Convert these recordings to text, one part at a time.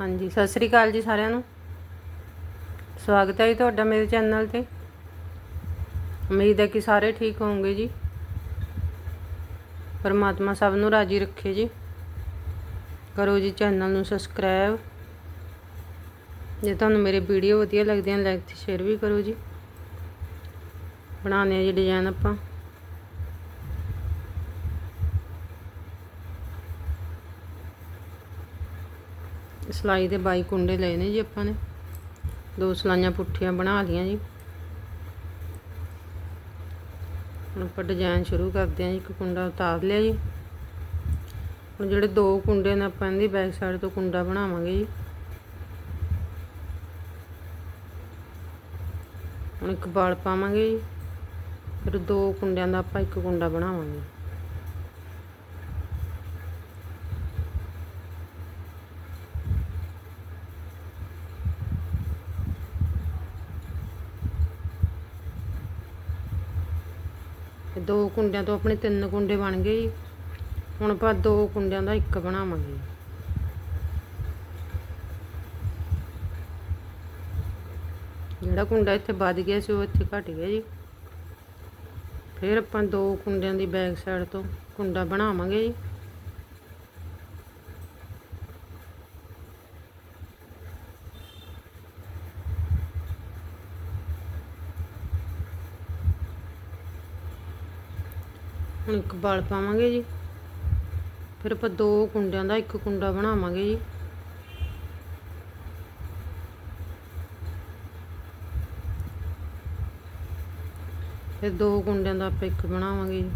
ਹਾਂਜੀ, ਸਤਿ ਸ੍ਰੀ ਅਕਾਲ ਜੀ ਸਾਰਿਆਂ ਨੂੰ। ਸਵਾਗਤ ਹੈ ਜੀ ਤੁਹਾਡਾ ਮੇਰੇ ਚੈਨਲ ਤੇ। ਉਮੀਦ ਹੈ ਕਿ ਸਾਰੇ ਠੀਕ ਹੋਵੋਗੇ ਜੀ। ਪਰਮਾਤਮਾ ਸਭ ਨੂੰ ਰਾਜੀ ਰੱਖੇ ਜੀ। ਕਰੋ ਜੀ ਚੈਨਲ ਨੂੰ ਸਬਸਕ੍ਰਾਈਬ। ਜੇ ਤੁਹਾਨੂੰ ਮੇਰੇ ਵੀਡੀਓ ਵਧੀਆ ਲੱਗਦੇ ਹਨ ਲਾਈਕ ਤੇ ਸ਼ੇਅਰ ਵੀ ਕਰੋ ਜੀ। ਬਣਾਉਂਦੇ ਆ ਜੀ ਡਿਜ਼ਾਈਨ ਆਪਾਂ। ਸਿਲਾਈ ਦੇ ਬਾਈ ਕੁੰਡੇ ਲਏ ਨੇ ਜੀ ਆਪਾਂ ਨੇ। ਦੋ ਸਲਾਈਆਂ ਪੁੱਠੀਆਂ ਬਣਾ ਲਈਆਂ ਜੀ। ਹੁਣ ਆਪਾਂ ਡਿਜ਼ਾਈਨ ਸ਼ੁਰੂ ਕਰਦੇ ਹਾਂ ਜੀ, ਇੱਕ ਕੁੰਡਾ ਉਤਾਰ ਲਿਆ ਜੀ। ਹੁਣ ਜਿਹੜੇ ਦੋ ਕੁੰਡੇ ਨੇ ਆਪਾਂ ਇਹਦੀ ਬੈਕ ਸਾਈਡ ਤੋਂ ਕੁੰਡਾ ਬਣਾਵਾਂਗੇ ਜੀ। ਹੁਣ ਇੱਕ ਬਾਲ ਪਾਵਾਂਗੇ ਜੀ। ਫਿਰ ਦੋ ਕੁੰਡਿਆਂ ਦਾ ਆਪਾਂ ਇੱਕ ਕੁੰਡਾ ਬਣਾਵਾਂਗੇ। ਤੇ ਦੋ ਕੁੰਡਿਆਂ ਤੋਂ ਆਪਣੇ ਤਿੰਨ ਕੁੰਡੇ ਬਣ ਗਏ ਜੀ। ਹੁਣ ਆਪਾਂ ਦੋ ਕੁੰਡਿਆਂ ਦਾ ਇੱਕ ਬਣਾਵਾਂਗੇ। ਜਿਹੜਾ ਕੁੰਡਾ ਇੱਥੇ ਵੱਧ ਗਿਆ ਸੀ, ਉਹ ਇੱਥੇ ਘਟ ਗਿਆ ਜੀ। ਫਿਰ ਆਪਾਂ ਦੋ ਕੁੰਡਿਆਂ ਦੀ ਬੈਕ ਸਾਈਡ ਤੋਂ ਕੁੰਡਾ ਬਣਾਵਾਂਗੇ ਜੀ। ਹੁਣ ਇੱਕ ਬਲ ਪਾਵਾਂਗੇ ਜੀ। ਫਿਰ ਆਪਾਂ ਦੋ ਕੁੰਡਿਆਂ ਦਾ ਇੱਕ ਕੁੰਡਾ ਬਣਾਵਾਂਗੇ ਜੀ। ਫਿਰ ਦੋ ਕੁੰਡਿਆਂ ਦਾ ਆਪਾਂ ਇੱਕ ਬਣਾਵਾਂਗੇ ਜੀ।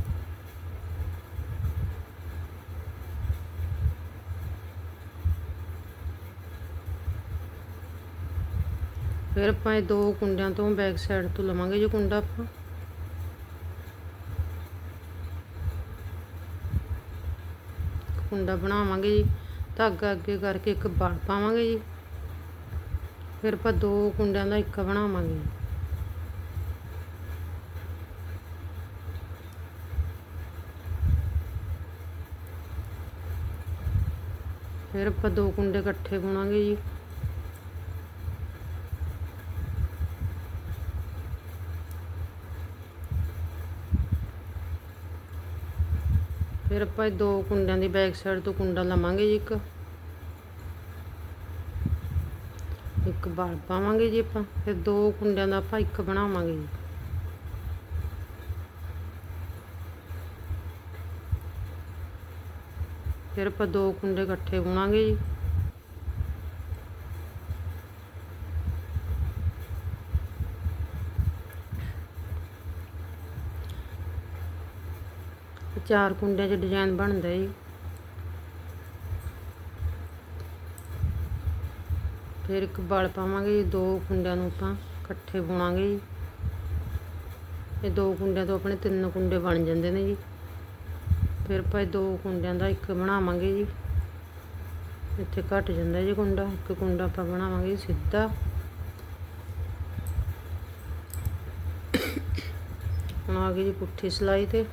ਫਿਰ ਆਪਾਂ ਇਹ ਦੋ ਕੁੰਡਿਆਂ ਤੋਂ ਬੈਕ ਸਾਈਡ ਤੋਂ ਲਵਾਂਗੇ ਜੀ ਕੁੰਡਾ ਆਪਾਂ। ਕੁੰਡਾ ਬਣਾਵਾਂਗੇ ਜੀ। ਧਾਗਾ ਅੱਗੇ ਕਰਕੇ ਇੱਕ ਬਲ ਪਾਵਾਂਗੇ ਜੀ। ਫਿਰ ਆਪਾਂ ਦੋ ਕੁੰਡਿਆਂ ਦਾ ਇੱਕ ਬਣਾਵਾਂਗੇ। ਫਿਰ ਆਪਾਂ ਦੋ ਕੁੰਡੇ ਇਕੱਠੇ ਬੁਣਾਂਗੇ ਜੀ। ਫਿਰ ਆਪਾਂ ਇਹ ਦੋ ਕੁੰਡਿਆਂ ਦੀ ਬੈਕ ਸਾਈਡ ਤੋਂ ਕੁੰਡਾ ਲਵਾਂਗੇ ਜੀ ਇੱਕ। ਇੱਕ ਬਾਲ ਪਾਵਾਂਗੇ ਜੀ ਆਪਾਂ, ਫਿਰ ਦੋ ਕੁੰਡਿਆਂ ਦਾ ਆਪਾਂ ਇੱਕ ਬਣਾਵਾਂਗੇ ਜੀ। ਫਿਰ ਆਪਾਂ ਦੋ ਕੁੰਡੇ ਇਕੱਠੇ ਬੁਣਾਂਗੇ ਜੀ। ਚਾਰ ਕੁੰਡਿਆਂ 'ਚ ਡਿਜ਼ਾਈਨ ਬਣਦਾ ਜੀ ਫਿਰ ਇੱਕ ਬਲ ਪਾਵਾਂਗੇ ਜੀ ਦੋ ਕੁੰਡਿਆਂ ਨੂੰ ਆਪਾਂ ਇਕੱਠੇ ਬੁਣਾਂਗੇ ਜੀ। ਇਹ ਦੋ ਕੁੰਡਿਆਂ ਤੋਂ ਆਪਣੇ ਤਿੰਨ ਕੁੰਡੇ ਬਣ ਜਾਂਦੇ ਨੇ ਜੀ। ਫਿਰ ਆਪਾਂ ਇਹ ਦੋ ਕੁੰਡਿਆਂ ਦਾ ਇੱਕ ਬਣਾਵਾਂਗੇ ਜੀ। ਇੱਥੇ ਘਟ ਜਾਂਦਾ ਜੀ ਕੁੰਡਾ, ਇੱਕ ਕੁੰਡਾ ਆਪਾਂ ਬਣਾਵਾਂਗੇ ਸਿੱਧਾ। ਹੁਣ ਆ ਗਈ ਜੀ ਪੁੱਠੀ ਸਿਲਾਈ ਤੇ।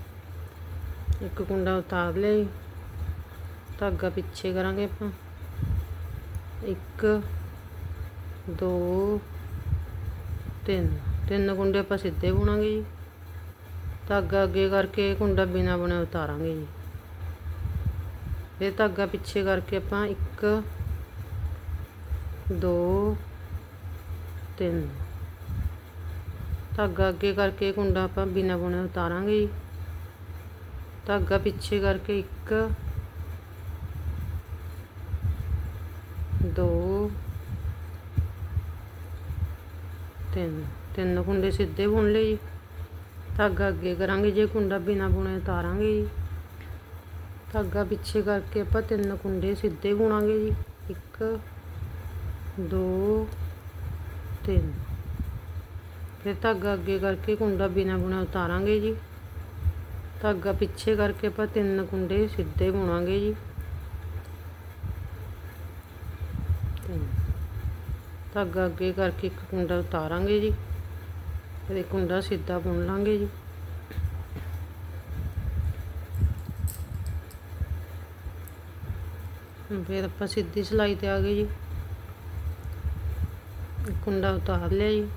ਇੱਕ ਕੁੰਡਾ ਉਤਾਰ ਲਿਆ ਜੀ। ਧਾਗਾ ਪਿੱਛੇ ਕਰਾਂਗੇ ਆਪਾਂ। ਇੱਕ, ਦੋ, ਤਿੰਨ। ਤਿੰਨ ਕੁੰਡੇ ਆਪਾਂ ਸਿੱਧੇ ਬੁਣਾਂਗੇ ਜੀ। ਧਾਗਾ ਅੱਗੇ ਕਰਕੇ ਕੁੰਡਾ ਬਿਨਾ ਬੁਣੇ ਉਤਾਰਾਂਗੇ ਜੀ। ਫਿਰ ਧਾਗਾ ਪਿੱਛੇ ਕਰਕੇ ਆਪਾਂ ਇੱਕ, ਦੋ, ਤਿੰਨ। ਧਾਗਾ ਅੱਗੇ ਕਰਕੇ ਕੁੰਡਾ ਆਪਾਂ ਬਿਨਾ ਬੁਣੇ ਉਤਾਰਾਂਗੇ ਜੀ। ਧਾਗਾ ਪਿੱਛੇ ਕਰਕੇ ਇੱਕ, ਦੋ, ਤਿੰਨ। ਤਿੰਨ ਕੁੰਡੇ ਸਿੱਧੇ ਬੁਣ ਲਏ ਜੀ। ਧਾਗਾ ਅੱਗੇ ਕਰਾਂਗੇ, ਜੇ ਕੁੰਡਾ ਬਿਨਾ ਬੁਣੇ ਉਤਾਰਾਂਗੇ ਜੀ। ਧਾਗਾ ਪਿੱਛੇ ਕਰਕੇ ਆਪਾਂ ਤਿੰਨ ਕੁੰਡੇ ਸਿੱਧੇ ਬੁਣਾਂਗੇ ਜੀ। ਇੱਕ, ਦੋ, ਤਿੰਨ। ਫਿਰ ਧਾਗਾ ਅੱਗੇ ਕਰਕੇ ਕੁੰਡਾ ਬਿਨਾ ਬੁਣੇ ਉਤਾਰਾਂਗੇ ਜੀ। ਧਾਗਾ ਪਿੱਛੇ ਕਰਕੇ ਆਪਾਂ ਤਿੰਨ ਕੁੰਡੇ ਸਿੱਧੇ ਬੁਣਾਂਗੇ ਜੀ। ਧਾਗਾ ਅੱਗੇ ਕਰਕੇ ਇੱਕ ਕੁੰਡਾ ਉਤਾਰਾਂਗੇ ਜੀ। ਫਿਰ ਇੱਕ ਕੁੰਡਾ ਸਿੱਧਾ ਬੁਣ ਲਾਂਗੇ ਜੀ। ਫਿਰ ਆਪਾਂ ਸਿੱਧੀ ਸਿਲਾਈ ਤੇ ਆ ਗਏ ਜੀ। ਕੁੰਡਾ ਉਤਾਰ ਲਿਆ ਜੀ।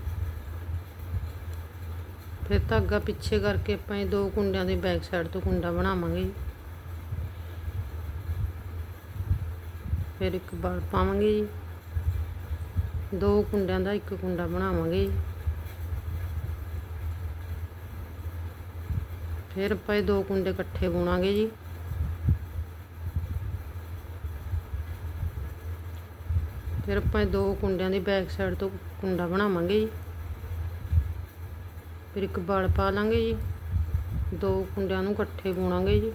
ਫਿਰ ਧਾਗਾ ਪਿੱਛੇ ਕਰਕੇ ਆਪਾਂ ਇਹ ਦੋ ਕੁੰਡਿਆਂ ਦੇ ਬੈਕ ਸਾਈਡ ਤੋਂ ਕੁੰਡਾ ਬਣਾਵਾਂਗੇ ਜੀ। ਫਿਰ ਇੱਕ ਬਲ ਪਾਵਾਂਗੇ ਜੀ। ਦੋ ਕੁੰਡਿਆਂ ਦਾ ਇੱਕ ਕੁੰਡਾ ਬਣਾਵਾਂਗੇ ਜੀ। ਫਿਰ ਆਪਾਂ ਇਹ ਦੋ ਕੁੰਡੇ ਇਕੱਠੇ ਬੁਣਾਂਗੇ ਜੀ। ਫਿਰ ਆਪਾਂ ਦੋ ਕੁੰਡਿਆਂ ਦੀ ਬੈਕ ਸਾਈਡ ਤੋਂ ਕੁੰਡਾ ਬਣਾਵਾਂਗੇ ਜੀ। ਫਿਰ ਇੱਕ ਬਲ ਪਾ ਲਾਂਗੇ ਜੀ। ਦੋ ਕੁੰਡਿਆਂ ਨੂੰ ਇਕੱਠੇ ਬੁਣਾਂਗੇ ਜੀ।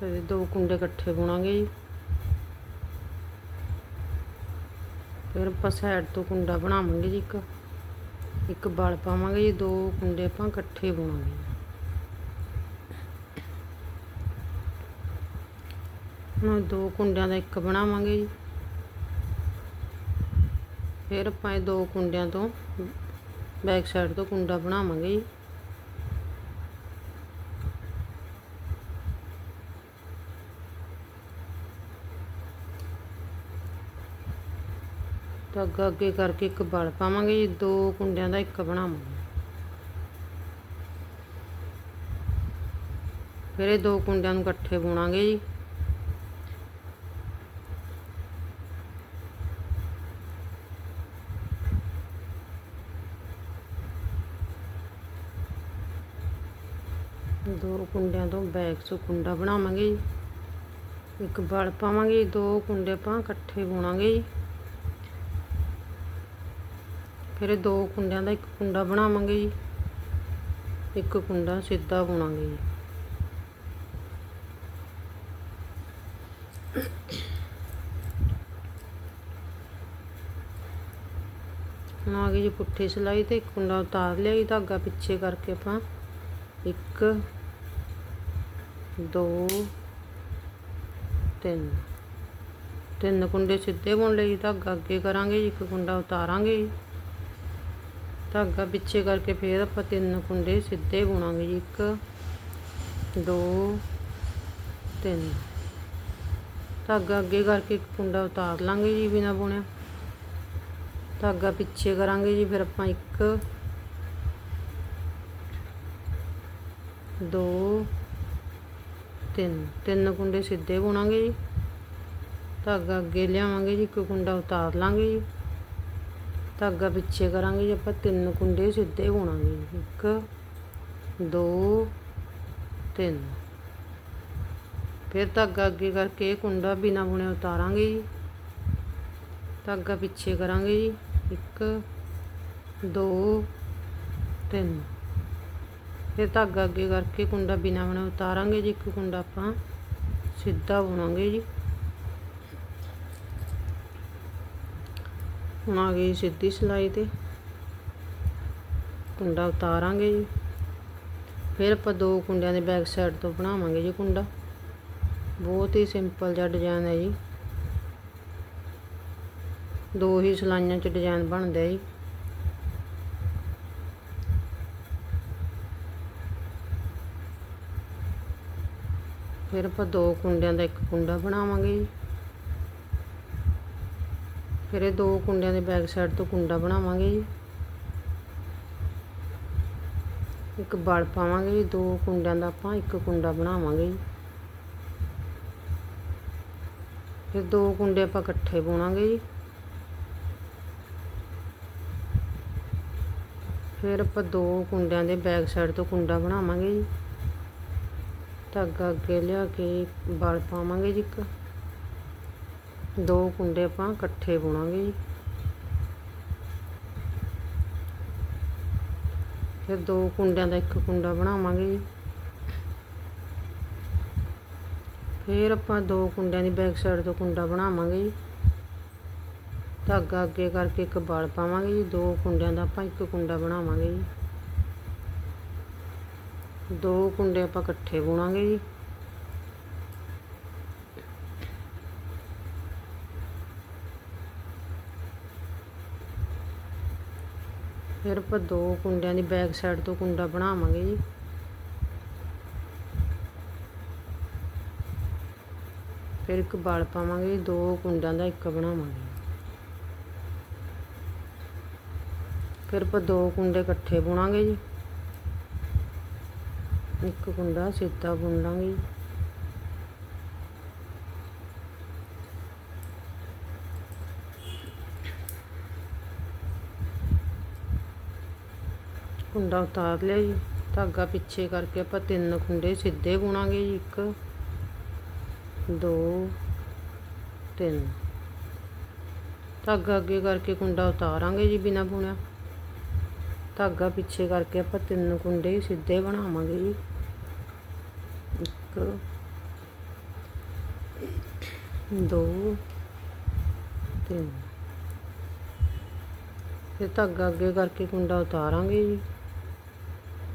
ਫਿਰ ਦੋ ਕੁੰਡੇ ਇਕੱਠੇ ਬੁਣਾਂਗੇ ਜੀ। ਫਿਰ ਆਪਾਂ ਸਾਈਡ ਤੋਂ ਕੁੰਡਾ ਬਣਾਵਾਂਗੇ ਜੀ ਇੱਕ। ਇੱਕ ਬਲ ਪਾਵਾਂਗੇ ਜੀ, ਦੋ ਕੁੰਡੇ ਆਪਾਂ ਇਕੱਠੇ ਬੁਣਾਂਗੇ ਹੁਣ ਦੋ ਕੁੰਡਿਆਂ ਦਾ ਇੱਕ ਬਣਾਵਾਂਗੇ ਜੀ। ਫਿਰ ਆਪਾਂ ਇਹ ਦੋ ਕੁੰਡਿਆਂ ਤੋਂ ਬੈਕ ਸਾਈਡ ਤੋਂ ਕੁੰਡਾ ਬਣਾਵਾਂਗੇ ਜੀ। ਧਾਗਾ ਅੱਗੇ ਕਰਕੇ ਇੱਕ ਬਲ ਪਾਵਾਂਗੇ ਜੀ, ਦੋ ਕੁੰਡਿਆਂ ਦਾ ਇੱਕ ਬਣਾਵਾਂਗੇ। ਫਿਰ ਇਹ ਦੋ ਕੁੰਡਿਆਂ ਨੂੰ ਇਕੱਠੇ ਬੁਣਾਂਗੇ ਜੀ। ਦੋ ਕੁੰਡਿਆਂ ਤੋਂ ਬੈਕ ਤੋਂ ਕੁੰਡਾ ਬਣਾਵਾਂਗੇ ਜੀ। ਇੱਕ ਬਲ ਪਾਵਾਂਗੇ ਦੋ ਕੁੰਡੇ ਆਪਾਂ ਇਕੱਠੇ ਬੁਣਾਂਗੇ ਜੀ। ਫਿਰ ਦੋ ਕੁੰਡਿਆਂ ਦਾ ਇੱਕ ਕੁੰਡਾ ਬਣਾਵਾਂਗੇ ਜੀ। ਇੱਕ ਕੁੰਡਾ ਸਿੱਧਾ ਬੁਣਾਂਗੇ ਜੀ। ਹੁਣ ਆ ਗਈ ਜੀ ਪੁੱਠੀ ਸਿਲਾਈ ਤੇ ਇੱਕ ਕੁੰਡਾ ਉਤਾਰ ਲਿਆ ਜੀ, ਧਾਗਾ ਪਿੱਛੇ ਕਰਕੇ ਆਪਾਂ ਇੱਕ ਦੋ, ਤਿੰਨ। ਤਿੰਨ ਕੁੰਡੇ ਸਿੱਧੇ ਬੁਣ ਲਏ ਜੀ, ਧਾਗਾ ਅੱਗੇ ਕਰਾਂਗੇ ਜੀ, ਇੱਕ ਕੁੰਡਾ ਉਤਾਰਾਂਗੇ ਜੀ। ਧਾਗਾ ਪਿੱਛੇ ਕਰਕੇ ਫੇਰ ਆਪਾਂ ਤਿੰਨ ਕੁੰਡੇ ਸਿੱਧੇ ਬੁਣਾਂਗੇ ਜੀ, ਇੱਕ, ਦੋ, ਤਿੰਨ। ਧਾਗਾ ਅੱਗੇ ਕਰਕੇ ਇੱਕ ਕੁੰਡਾ ਉਤਾਰ ਲਾਂਗੇ ਜੀ ਬਿਨਾ ਬੁਣਿਆ। ਧਾਗਾ ਪਿੱਛੇ ਕਰਾਂਗੇ ਜੀ, ਫਿਰ ਆਪਾਂ ਇੱਕ, ਦੋ ਤਿੰਨ ਤਿੰਨ ਕੁੰਡੇ ਸਿੱਧੇ ਬੁਣਾਂਗੇ ਜੀ। ਧਾਗਾ ਅੱਗੇ ਲਿਆਵਾਂਗੇ ਜੀ, ਇੱਕ ਕੁੰਡਾ ਉਤਾਰ ਲਾਂਗੇ ਜੀ। ਧਾਗਾ ਪਿੱਛੇ ਕਰਾਂਗੇ ਜੀ, ਆਪਾਂ ਤਿੰਨ ਕੁੰਡੇ ਸਿੱਧੇ ਬੁਣਾਂਗੇ ਜੀ। ਇੱਕ, ਦੋ, ਤਿੰਨ। ਫਿਰ ਧਾਗਾ ਅੱਗੇ ਕਰਕੇ ਇਹ ਕੁੰਡਾ ਬਿਨਾ ਬੁਣੇ ਉਤਾਰਾਂਗੇ ਜੀ। ਧਾਗਾ ਪਿੱਛੇ ਕਰਾਂਗੇ ਜੀ। ਇੱਕ, ਦੋ, ਤਿੰਨ। ਫਿਰ ਧਾਗਾ ਅੱਗੇ ਕਰਕੇ ਕੁੰਡਾ ਬਿਨਾ ਬਣੇ ਉਤਾਰਾਂਗੇ ਜੀ, ਇੱਕ ਕੁੰਡਾ ਆਪਾਂ ਸਿੱਧਾ ਬੁਣਾਂਗੇ ਜੀ। ਹੁਣ ਆ ਗਈ ਸਿੱਧੀ ਸਿਲਾਈ ਤੇ। ਕੁੰਡਾ ਉਤਾਰਾਂਗੇ ਜੀ। ਫਿਰ ਆਪਾਂ ਦੋ ਕੁੰਡਿਆਂ ਦੇ ਬੈਕ ਸਾਈਡ ਤੋਂ ਬਣਾਵਾਂਗੇ ਜੀ ਕੁੰਡਾ। ਬਹੁਤ ਹੀ ਸਿੰਪਲ ਜਿਹਾ ਡਿਜ਼ਾਈਨ ਹੈ ਜੀ। ਦੋ ਹੀ ਸਲਾਈਆਂ 'ਚ ਡਿਜ਼ਾਈਨ ਬਣਦਾ ਜੀ। ਫਿਰ ਆਪਾਂ ਦੋ ਕੁੰਡਿਆਂ ਦਾ ਇੱਕ ਕੁੰਡਾ ਬਣਾਵਾਂਗੇ ਜੀ। ਫਿਰ ਇਹ ਦੋ ਕੁੰਡਿਆਂ ਦੇ ਬੈਕ ਸਾਈਡ ਤੋਂ ਕੁੰਡਾ ਬਣਾਵਾਂਗੇ ਜੀ। ਇੱਕ ਬਲ ਪਾਵਾਂਗੇ ਜੀ, ਦੋ ਕੁੰਡਿਆਂ ਦਾ ਆਪਾਂ ਇੱਕ ਕੁੰਡਾ ਬਣਾਵਾਂਗੇ ਜੀ। ਫਿਰ ਦੋ ਕੁੰਡੇ ਆਪਾਂ ਇਕੱਠੇ ਬੁਣਾਂਗੇ ਜੀ। ਫਿਰ ਆਪਾਂ ਦੋ ਕੁੰਡਿਆਂ ਦੇ ਬੈਕ ਸਾਈਡ ਤੋਂ ਕੁੰਡਾ ਬਣਾਵਾਂਗੇ ਜੀ। ਧਾਗਾ ਅੱਗੇ ਲਿਆ ਕੇ ਬਲ ਪਾਵਾਂਗੇ ਜੀ ਇੱਕ। ਦੋ ਕੁੰਡੇ ਆਪਾਂ ਇਕੱਠੇ ਬੁਣਾਂਗੇ ਜੀ। ਫਿਰ ਦੋ ਕੁੰਡਿਆਂ ਦਾ ਇੱਕ ਕੁੰਡਾ ਬਣਾਵਾਂਗੇ ਜੀ। ਫਿਰ ਆਪਾਂ ਦੋ ਕੁੰਡਿਆਂ ਦੀ ਬੈਕ ਸਾਈਡ ਤੋਂ ਕੁੰਡਾ ਬਣਾਵਾਂਗੇ ਜੀ। ਧਾਗਾ ਅੱਗੇ ਕਰਕੇ ਇੱਕ ਬਲ ਪਾਵਾਂਗੇ ਜੀ। ਦੋ ਕੁੰਡਿਆਂ ਦਾ ਆਪਾਂ ਇੱਕ ਕੁੰਡਾ ਬਣਾਵਾਂਗੇ ਜੀ। ਦੋ ਕੁੰਡੇ ਆਪਾਂ ਇਕੱਠੇ ਬੁਣਾਂਗੇ ਜੀ। ਫਿਰ ਆਪਾਂ ਦੋ ਕੁੰਡਿਆਂ ਦੀ ਬੈਕ ਸਾਈਡ ਤੋਂ ਕੁੰਡਾ ਬਣਾਵਾਂਗੇ ਜੀ। ਫਿਰ ਇੱਕ ਬਲ ਪਾਵਾਂਗੇ ਜੀ, ਦੋ ਕੁੰਡਾਂ ਦਾ ਇੱਕ ਬਣਾਵਾਂਗੇ। ਫਿਰ ਆਪਾਂ ਦੋ ਕੁੰਡੇ ਇਕੱਠੇ ਬੁਣਾਂਗੇ ਜੀ। ਇੱਕ ਕੁੰਡਾ, ਸਿੱਧਾ ਬੁਣ ਲਾਂਗੇ ਜੀ ਕੁੰਡਾ ਉਤਾਰ ਲਿਆ ਜੀ। ਧਾਗਾ ਪਿੱਛੇ ਕਰਕੇ ਆਪਾਂ ਤਿੰਨ ਕੁੰਡੇ ਸਿੱਧੇ ਬੁਣਾਂਗੇ ਜੀ। ਇੱਕ, ਦੋ, ਤਿੰਨ। ਧਾਗਾ ਅੱਗੇ ਕਰਕੇ ਕੁੰਡਾ ਉਤਾਰਾਂਗੇ ਜੀ ਬਿਨਾ ਬੁਣਿਆ। ਧਾਗਾ ਪਿੱਛੇ ਕਰਕੇ ਆਪਾਂ ਤਿੰਨ ਕੁੰਡੇ ਸਿੱਧੇ ਬਣਾਵਾਂਗੇ ਜੀ। ਇੱਕ, ਦੋ, ਤਿੰਨ। ਫਿਰ ਧਾਗਾ ਅੱਗੇ ਕਰਕੇ ਕੁੰਡਾ ਉਤਾਰਾਂਗੇ ਜੀ।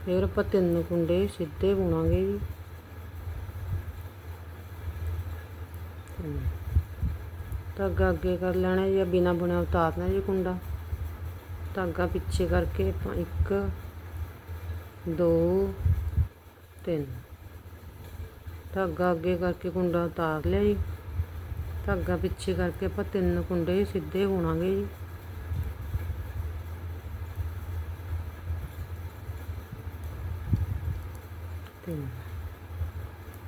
ਫਿਰ ਆਪਾਂ ਤਿੰਨ ਕੁੰਡੇ ਸਿੱਧੇ ਬੁਣਾਂਗੇ ਜੀ। ਧਾਗਾ ਅੱਗੇ ਕਰ ਲੈਣਾ ਜੀ ਬਿਨਾ ਬੁਣਿਆ ਉਤਾਰਨਾ ਜੀ ਕੁੰਡਾ। ਧਾਗਾ ਪਿੱਛੇ ਕਰਕੇ ਆਪਾਂ ਇੱਕ, ਦੋ, ਤਿੰਨ। ਧਾਗਾ ਅੱਗੇ ਕਰਕੇ ਕੁੰਡਾ ਉਤਾਰ ਲਿਆ ਜੀ। ਧਾਗਾ ਪਿੱਛੇ ਕਰਕੇ ਆਪਾਂ ਤਿੰਨ ਕੁੰਡੇ ਸਿੱਧੇ ਬੁਣਾਂਗੇ ਜੀ। ਤਿੰਨ।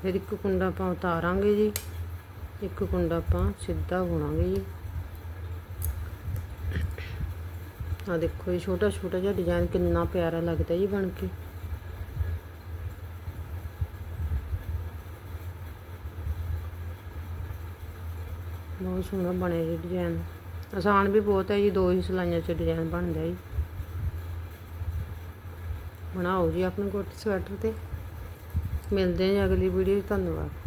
ਫਿਰ ਇੱਕ ਕੁੰਡਾ ਆਪਾਂ ਉਤਾਰਾਂਗੇ ਜੀ। ਇੱਕ ਕੁੰਡਾ ਆਪਾਂ ਸਿੱਧਾ ਬੁਣਾਂਗੇ ਜੀ। ਆ ਦੇਖੋ ਇਹ ਛੋਟਾ ਛੋਟਾ ਜਿਹਾ ਡਿਜ਼ਾਈਨ ਕਿੰਨਾ ਪਿਆਰਾ ਲੱਗਦਾ ਜੀ ਬਣ ਕੇ। ਬਹੁਤ ਸੋਹਣਾ ਬਣਿਆ ਜੀ ਡਿਜ਼ਾਈਨ ਆਸਾਨ ਵੀ ਬਹੁਤ ਹੈ ਜੀ, ਦੋ ਹੀ ਸਲਾਈਆਂ 'ਚ ਡਿਜ਼ਾਈਨ ਬਣਦਾ ਜੀ। ਬਣਾਓ ਜੀ ਆਪਣੇ ਕੋਟ ਸਵੈਟਰ ਤੇ। ਮਿਲਦੇ ਹਾਂ ਜੀ ਅਗਲੀ ਵੀਡੀਓ 'ਚ, ਧੰਨਵਾਦ।